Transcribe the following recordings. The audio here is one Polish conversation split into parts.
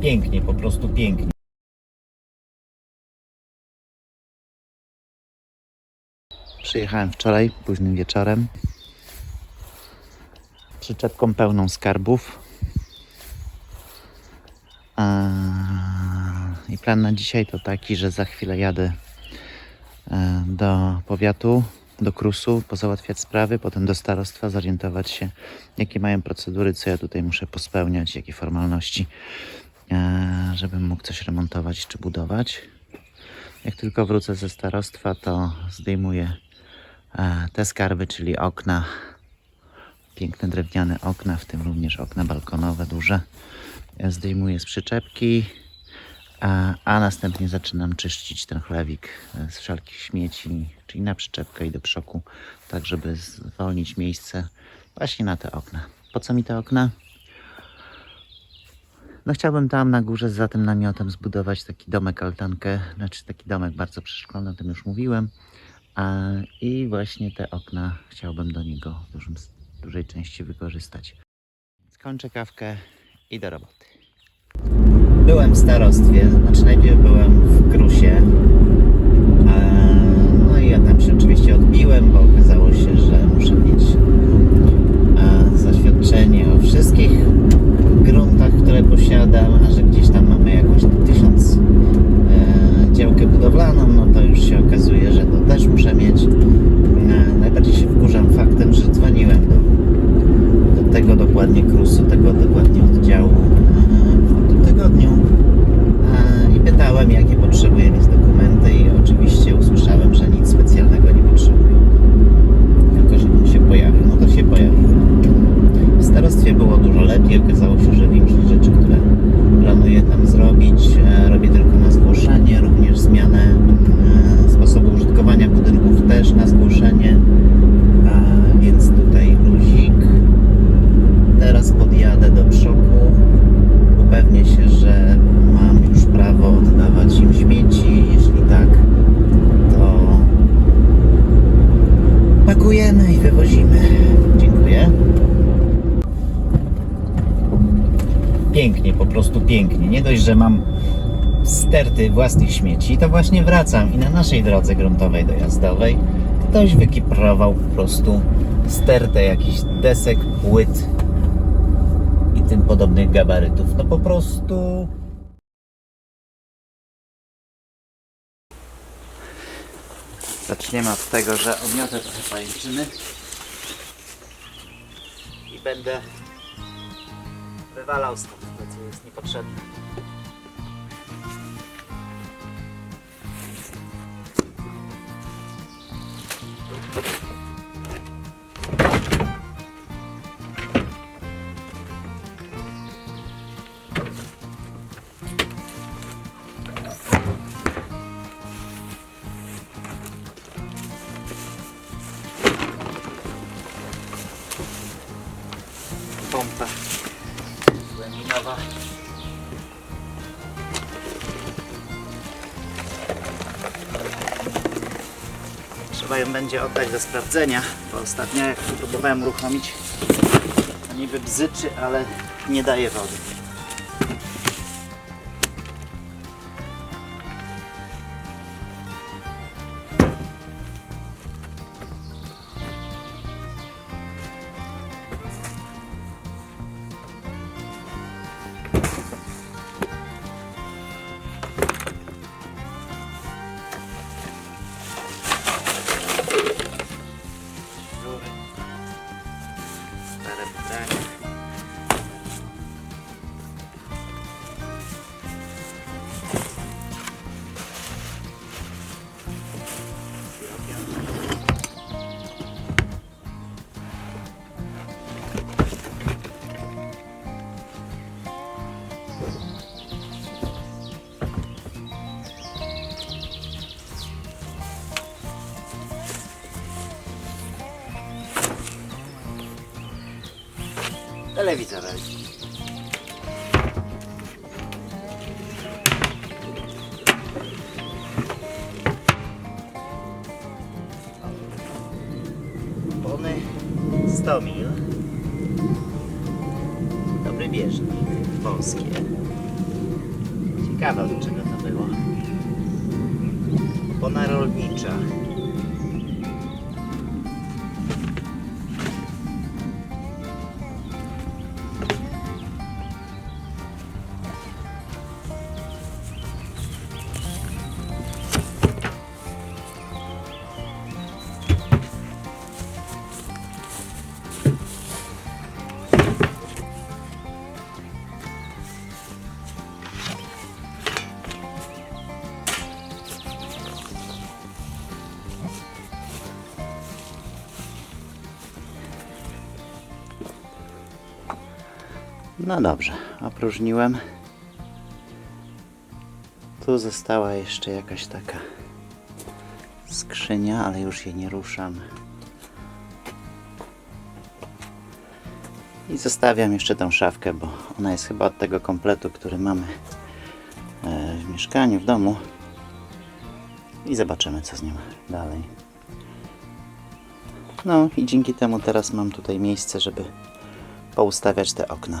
Pięknie, po prostu pięknie. Przyjechałem wczoraj, późnym wieczorem. Przyczepką pełną skarbów. I plan na dzisiaj to taki, że za chwilę jadę e, do powiatu, do Krusu, pozałatwiać sprawy, potem do starostwa, zorientować się, jakie mają procedury, co ja tutaj muszę pospełniać, jakie formalności, żebym mógł coś remontować czy budować. Jak tylko wrócę ze starostwa, to zdejmuję e, te skarby, czyli okna, piękne drewniane okna, w tym również okna balkonowe duże. E, Zdejmuję z przyczepki, a, a następnie zaczynam czyścić ten chlewik e, z wszelkich śmieci, czyli na przyczepkę i do przoku, tak żeby zwolnić miejsce właśnie na te okna. Po co mi te okna? No chciałbym tam na górze za tym namiotem zbudować taki domek altankę, znaczy taki domek bardzo przeszkolny, o tym już mówiłem. I właśnie te okna chciałbym do niego w dużym, dużej części wykorzystać. Skończę kawkę i do roboty. Byłem w starostwie, znaczy najpierw byłem w Krusie. No i ja tam się oczywiście odbiłem, bo okazało się, że muszę mieć e, zaświadczenie o wszystkich gruntach, które posiadam, a że gdzieś tam mamy jakąś tysiąc e, działkę budowlaną, no to już się okazuje, że to też muszę mieć. E, najbardziej się wkurzam faktem, że dzwoniłem do, do tego dokładnie krusu, tego dokładnie oddziału e, w tym tygodniu e, i pytałem, jakie potrzebuję mieć dokumenty i oczywiście usłyszałem, że nic specjalnego nie potrzebuję. Tylko żebym się pojawił. No to się pojawił. W starostwie było dużo lepiej. Okazało się, że większość rzeczy, które planuję tam zrobić, e, robię tylko na zgłoszenie. Również zmianę e, sposobu użytkowania budynków też na zgłoszenie. A więc tutaj luzik. Teraz podjadę do przoku. Upewnię się, że mam już prawo oddawać im śmieci. Jeśli tak, to pakujemy i wywozimy. Dziękuję. Pięknie, po Nie dość, że mam sterty własnych śmieci, to właśnie wracam i na naszej drodze gruntowej dojazdowej ktoś wykiprował po prostu stertę jakichś desek, płyt i tym podobnych gabarytów. No po prostu Zaczniemy od tego, że odniosę trochę pajęczyny i będę wywalał stąd jest niepotrzebne. Będzie oddać do sprawdzenia, bo ostatnio jak próbowałem uruchomić, to niby bzyczy, ale nie daje wody. levita dai. No dobrze, opróżniłem. Tu została jeszcze jakaś taka skrzynia, ale już jej nie ruszam. I zostawiam jeszcze tą szafkę, bo ona jest chyba od tego kompletu, który mamy e, w mieszkaniu, w domu. I zobaczymy, co z nim dalej. No i dzięki temu teraz mam tutaj miejsce, żeby poustawiać te okna.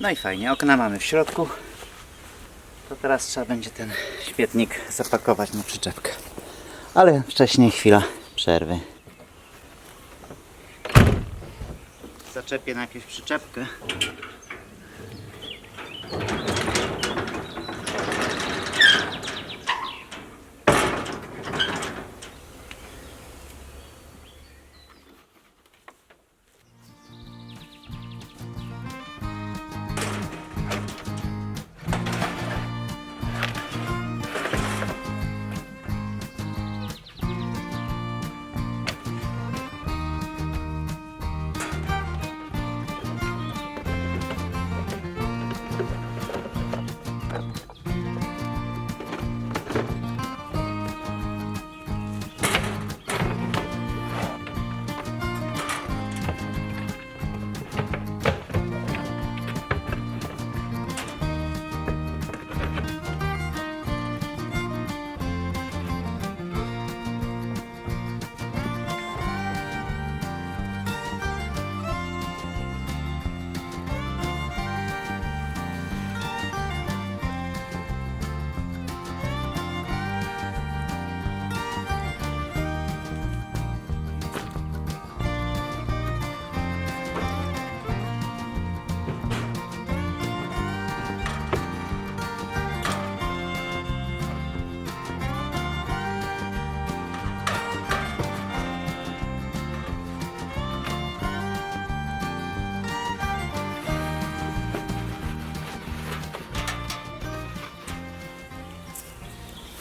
No i fajnie, okna mamy w środku. To teraz trzeba będzie ten świetnik zapakować na przyczepkę. Ale wcześniej chwila przerwy. Zaczepię najpierw przyczepkę.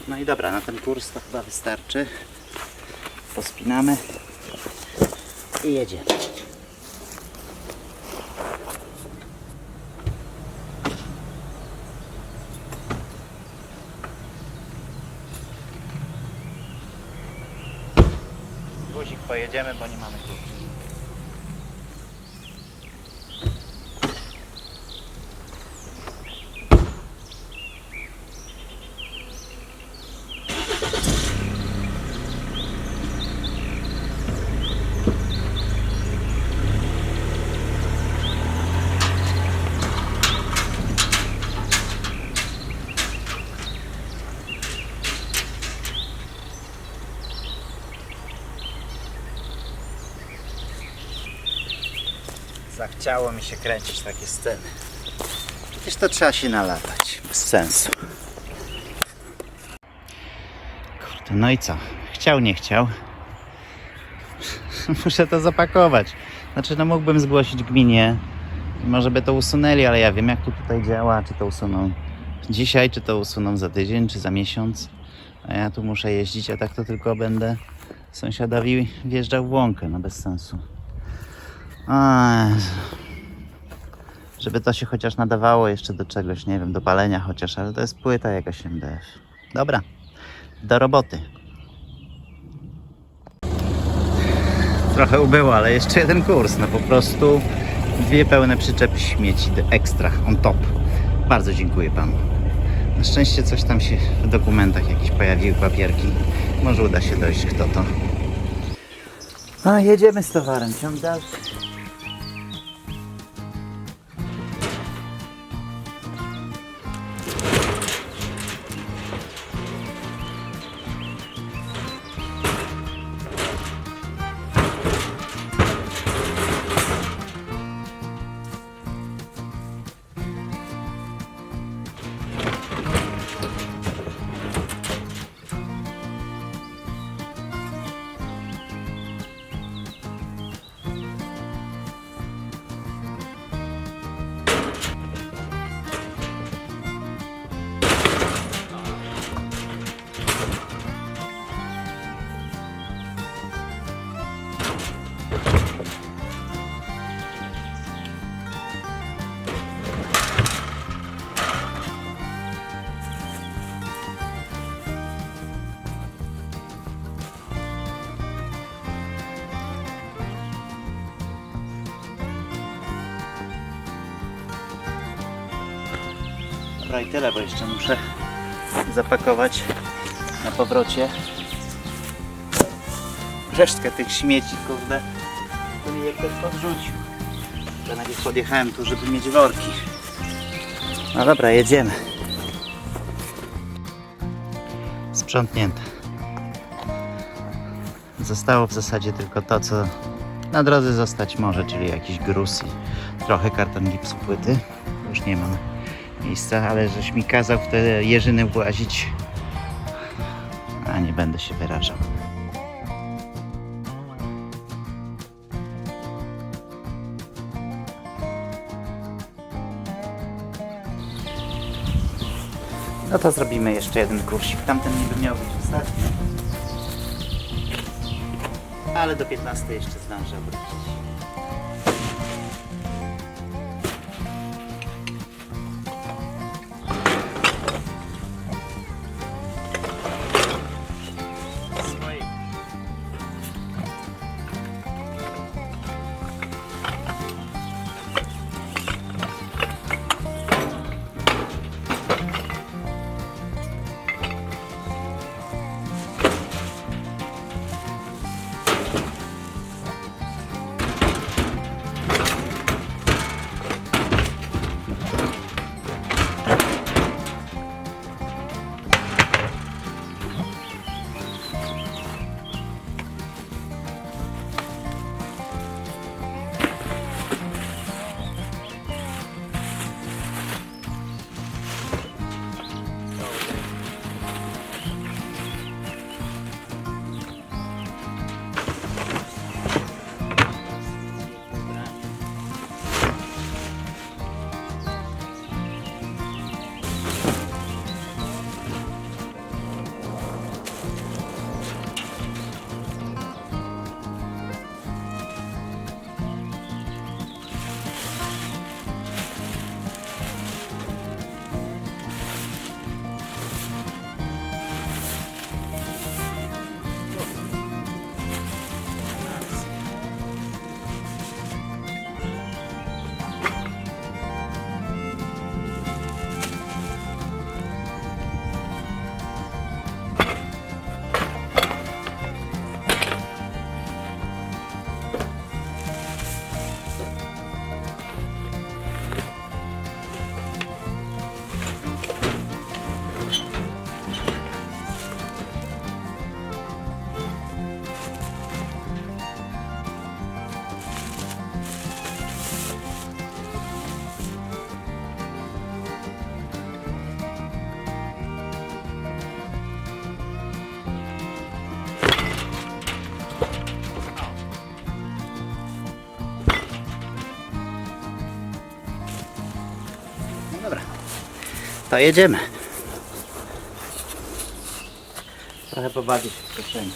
No i dobra, na ten kurs to chyba wystarczy. Pospinamy i jedziemy. Guzik pojedziemy, bo nie mamy Zachciało mi się kręcić takie sceny. Przecież to trzeba się nalatać. Bez sensu. Kurde, no i co? Chciał, nie chciał. Muszę to zapakować. Znaczy, no mógłbym zgłosić gminie. Może by to usunęli, ale ja wiem jak to tutaj działa. Czy to usuną dzisiaj, czy to usuną za tydzień, czy za miesiąc. A ja tu muszę jeździć, a tak to tylko będę sąsiadowi wjeżdżał w łąkę. No bez sensu. Żeby to się chociaż nadawało jeszcze do czegoś, nie wiem, do palenia chociaż, ale to jest płyta jakaś MDF. Dobra, do roboty. Trochę ubyło, ale jeszcze jeden kurs. No po prostu dwie pełne przyczepy śmieci ekstra, on top. Bardzo dziękuję panu. Na szczęście coś tam się w dokumentach jakieś pojawiły, papierki. Może uda się dojść kto to. A jedziemy z towarem, ciąg dalszy. Dobra i tyle, bo jeszcze muszę zapakować na powrocie resztkę tych śmieci, kurde. To mi jak ktoś podrzucił. Ja najpierw podjechałem tu, żeby mieć worki. No dobra, jedziemy. Sprzątnięte. Zostało w zasadzie tylko to, co na drodze zostać może, czyli jakiś gruz i trochę karton gipsu płyty. Już nie mam miejsca, ale żeś mi kazał w te jeżyny włazić. A nie będę się wyrażał. No to zrobimy jeszcze jeden kursik. Tamten niby miał być ostatni. Ale do 15 jeszcze zdążę wrócić. Jedziemy. Trochę pobawić się w kieszeni.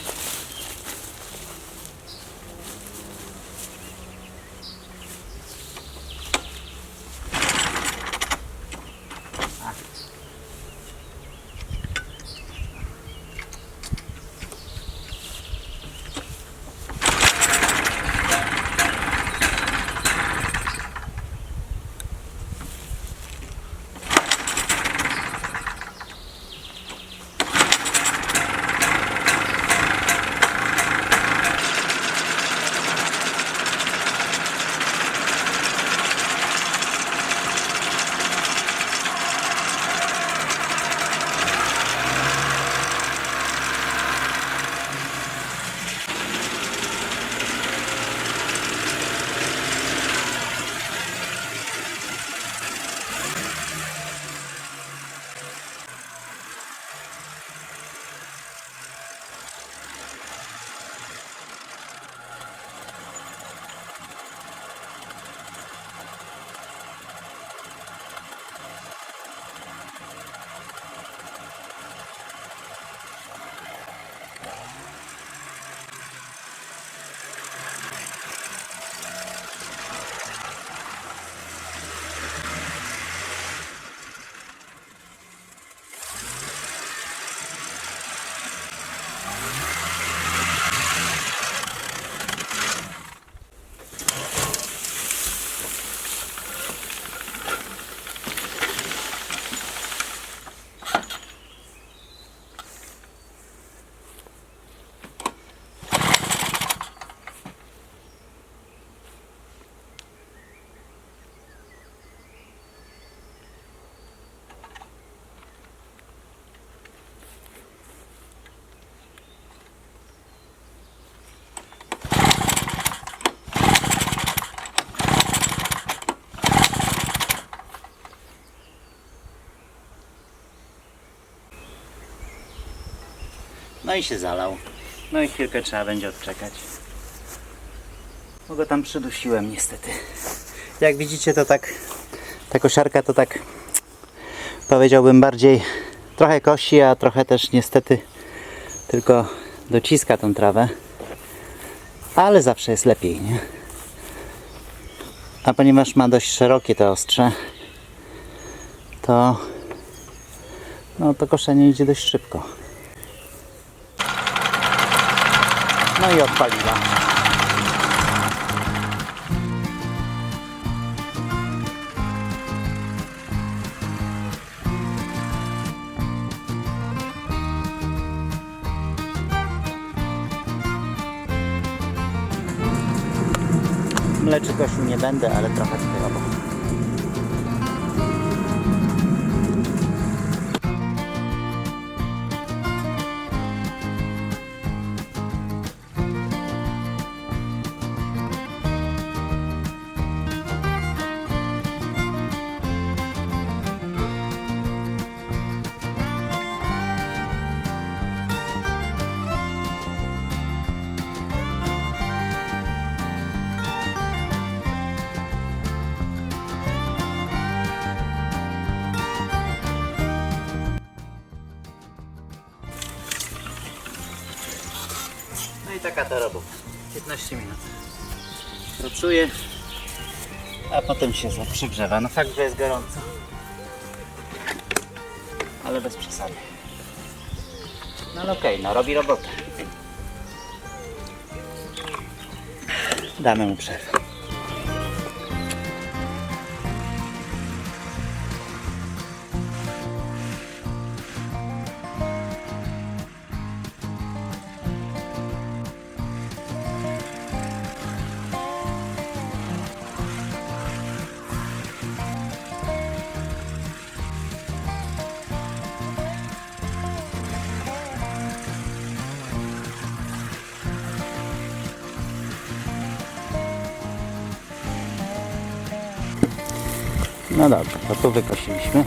No i się zalał. No i chwilkę trzeba będzie odczekać. Bo go tam przydusiłem niestety. Jak widzicie to tak, ta kosiarka to tak powiedziałbym bardziej trochę kosi, a trochę też niestety tylko dociska tą trawę. Ale zawsze jest lepiej, nie? A ponieważ ma dość szerokie te ostrze, to no to koszenie idzie dość szybko. No i odpaliła. Mleczy kosił nie będę, ale trochę tutaj taka to robota. 15 minut. Pracuje, a potem się przygrzewa. No fakt, że jest gorąco. Ale bez przesady. No ale okej, no robi robotę. Damy mu przerwę. No dobrze, to tu wykosiliśmy.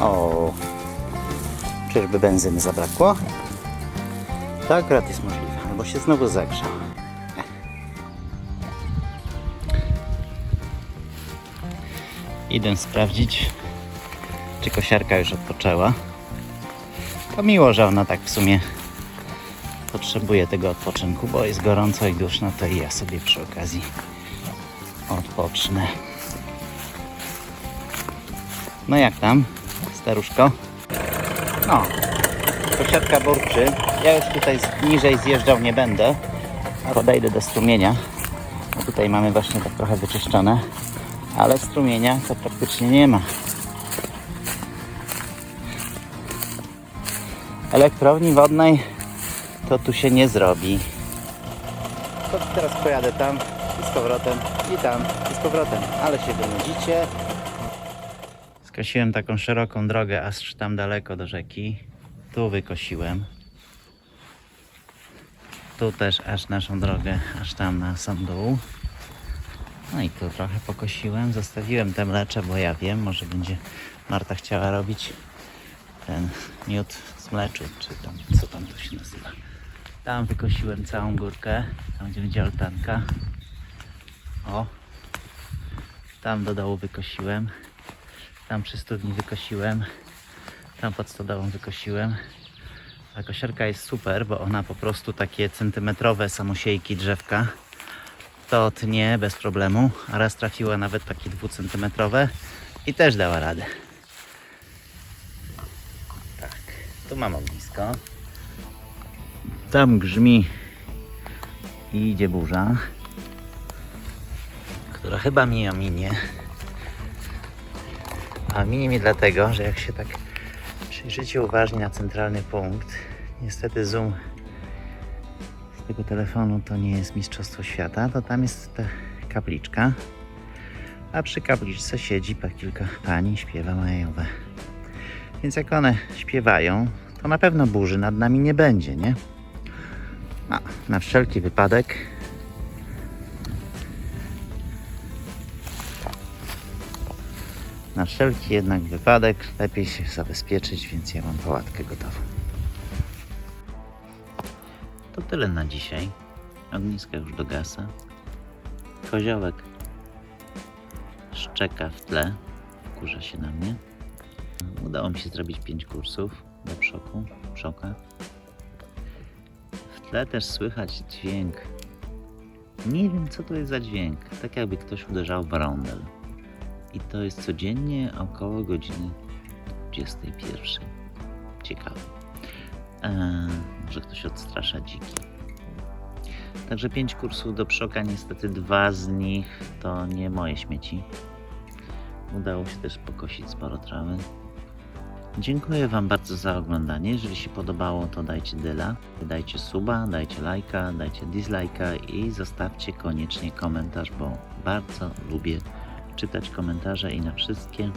O, czyżby benzyny zabrakło? To akurat jest możliwe, albo się znowu zagrzał. Idę sprawdzić, czy kosiarka już odpoczęła. To miło, że ona tak w sumie potrzebuje tego odpoczynku, bo jest gorąco i duszno, to i ja sobie przy okazji odpocznę. No jak tam, staruszko? No, kosiarka burczy. Ja już tutaj niżej zjeżdżał nie będę. Podejdę do strumienia. Tutaj mamy właśnie tak trochę wyczyszczone. Ale strumienia to praktycznie nie ma. Elektrowni wodnej to tu się nie zrobi. To teraz pojadę tam i z powrotem, i tam, i z powrotem. Ale się wynudzicie. Skosiłem taką szeroką drogę, aż tam daleko do rzeki. Tu wykosiłem. Tu też aż naszą drogę, aż tam na sam dół. No i tu trochę pokosiłem. Zostawiłem te mlecze, bo ja wiem, może będzie Marta chciała robić ten miód z mleczu, czy tam, co tam to się nazywa. Tam wykosiłem całą górkę, tam gdzie będzie altanka. O, tam do dołu wykosiłem. Tam przy studni wykosiłem. Tam pod stodołą wykosiłem. Ta kosiarka jest super, bo ona po prostu takie centymetrowe samosiejki drzewka to tnie bez problemu. Raz trafiła nawet takie dwucentymetrowe i też dała radę. Tak, tu mam ognisko. Tam grzmi i idzie burza, która chyba mnie ominie. A minie mnie dlatego, że jak się tak przyjrzycie uważnie na centralny punkt, niestety zoom tego telefonu to nie jest Mistrzostwo Świata, to tam jest ta kapliczka, a przy kapliczce siedzi pa kilka pań, śpiewa majowe. Więc jak one śpiewają, to na pewno burzy nad nami nie będzie, nie? A, na wszelki wypadek Na wszelki jednak wypadek lepiej się zabezpieczyć, więc ja mam pałatkę gotową. To tyle na dzisiaj. Ogniska już dogasa. Koziołek szczeka w tle, wkurza się na mnie. Udało mi się zrobić 5 kursów do przoku, przoka. W tle też słychać dźwięk. Nie wiem co to jest za dźwięk. Tak jakby ktoś uderzał w rondel. I to jest codziennie około godziny 21. Ciekawe. Może ktoś odstrasza dziki. Także pięć kursów do przoka, niestety dwa z nich to nie moje śmieci. Udało się też pokosić sporo trawy. Dziękuję Wam bardzo za oglądanie. Jeżeli się podobało, to dajcie dyla, dajcie suba, dajcie lajka, dajcie dislajka i zostawcie koniecznie komentarz, bo bardzo lubię czytać komentarze i na wszystkie,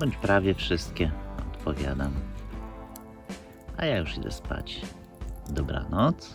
bądź prawie wszystkie odpowiadam. A ja już idę spać. Dobranoc.